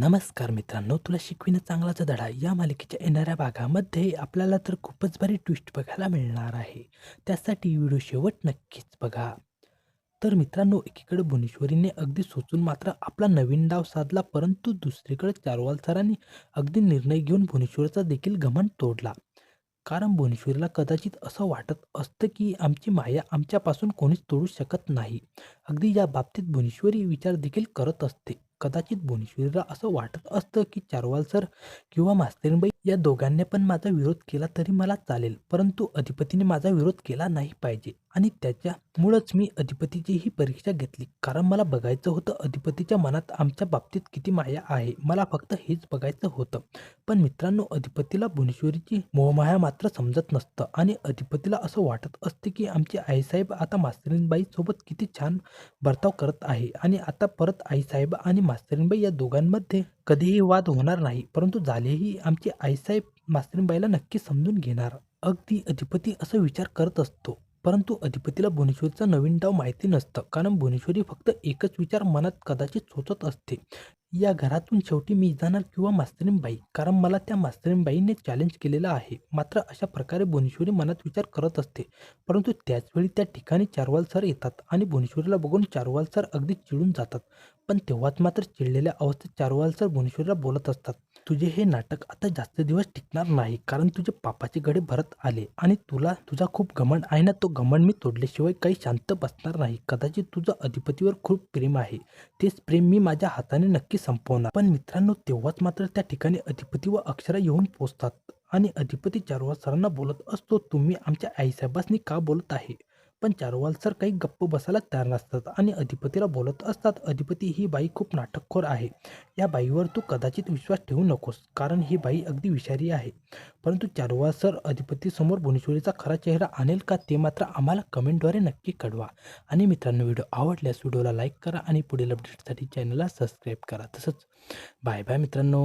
नमस्कार मित्रांनो तुला शिकविणं चांगलाचा धडा या मालिकेच्या येणाऱ्या भागामध्ये आपल्याला तर खूपच भारी ट्विस्ट बघायला मिळणार आहे. त्यासाठी व्हिडिओ शेवट नक्कीच बघा. तर मित्रांनो एकीकडे भुवनेश्वरीने अगदी सोचून मात्र आपला नवीन डाव साधला परंतु दुसरीकडे चारवाल सरांनी अगदी निर्णय घेऊन भुवनेश्वरचा देखील घमंड तोडला. कारण भुवनेश्वरीला कदाचित असं वाटत असतं की आमची माया आमच्यापासून कोणीच तोडू शकत नाही. अगदी या बाबतीत भुवनेश्वरी विचार देखील करत असते. कदाचित भुवनेश्वरीला असं वाटत असतं की चारवाल सर किंवा मास्तरीणबाई या दोघांनी पण माझा विरोध केला तरी मला चालेल परंतु अधिपतीने माझा विरोध केला नाही पाहिजे. आणि त्याच्यामुळंच मी अधिपतीची ही परीक्षा घेतली. कारण मला बघायचं होतं अधिपतीच्या मनात आमच्या बाबतीत किती माया आहे. मला फक्त हेच बघायचं होतं. पण मित्रांनो अधिपतीला भुवनेश्वरीची मोहमाया मात्र समजत नसतं. आणि अधिपतीला असं वाटत असते की आमची आईसाहेब आता मास्तरीणबाई सोबत किती छान बर्ताव करत आहे. आणि आता परत आईसाहेब आणि मास्तरीनबाई या दोघांमध्ये कधीही वाद होणार नाही. परंतु झालेही आमची आईसाहेब मास्तरीनबाईला नक्की समजून घेणार. अगदी अधिपती असं विचार करत असतो. परंतु अधिपतीला भुवनेश्वरीचा नवीन डाव माहिती नसतं. कारण भुवनेश्वरी फक्त एकच विचार मनात कदाचित सोचत असते. या घरातून शेवटी मी जाणार किंवा मास्तरीणबाई कारण मला त्या मास्तरीमबाईने चॅलेंज केलेलं आहे. मात्र अशा प्रकारे भुवनेश्वरी मनात विचार करत असते. परंतु त्याचवेळी त्या ठिकाणी चारवाल सर येतात आणि भुवनेश्वरीला बघून चारवाल सर अगदी चिडून जातात. पण तेव्हाच मात्र चिडलेल्या अवस्थेत चारवाल सर भुवनेश्वरीला बोलत असतात तुझे हे नाटक आता जास्त दिवस टिकणार नाही कारण तुझे पापाचे गडे भरत आले आणि तुला तुझा खूप घमंड आहे ना तो घमंड मी तोडल्याशिवाय काही शांत बसणार नाही. कदाचित तुझं अधिपतीवर खूप प्रेम आहे. तेच प्रेम मी माझ्या हाताने नक्की संपवणार. पण मित्रांनो तेव्हाच मात्र त्या ठिकाणी अधिपती व अक्षरा येऊन पोचतात आणि अधिपती चारवाल सरांना बोलत असतो तुम्ही आमच्या आईसाहेबांनी का बोलत आहे? पण चारवाल सर काही गप्प बसायला तयार नसतात आणि अधिपतीला बोलत असतात. अधिपती ही बाई खूप नाटकखोर आहे. या बाईवर तू कदाचित विश्वास ठेवू नकोस कारण ही बाई अगदी विषारी आहे. परंतु चारवाल सर अधिपतीसमोर भुवनेश्वरीचा खरा चेहरा आणेल का ते मात्र आम्हाला कमेंटद्वारे नक्की कळवा. आणि मित्रांनो व्हिडिओ आवडल्यास व्हिडिओला लाईक करा आणि पुढील अपडेटसाठी चॅनलला सबस्क्राईब करा. तसंच बाय बाय मित्रांनो.